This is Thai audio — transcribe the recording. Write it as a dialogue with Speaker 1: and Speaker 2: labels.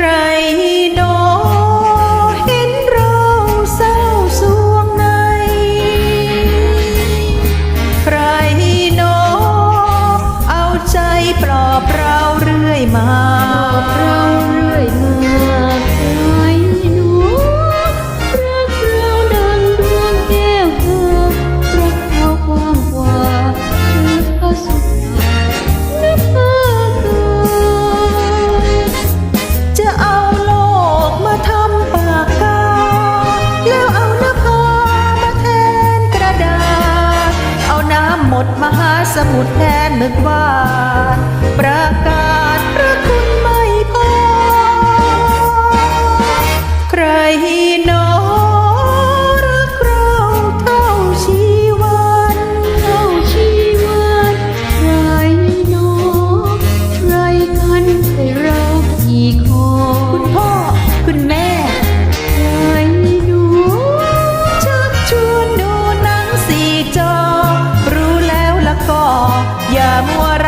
Speaker 1: ใครโนเห็นเราเศร้าสวงใน ใครโนเอาใจปลอบเราเรื่อยมา ดมหาสมุทรแทนเมืองวานประกาศ อย่ามัวร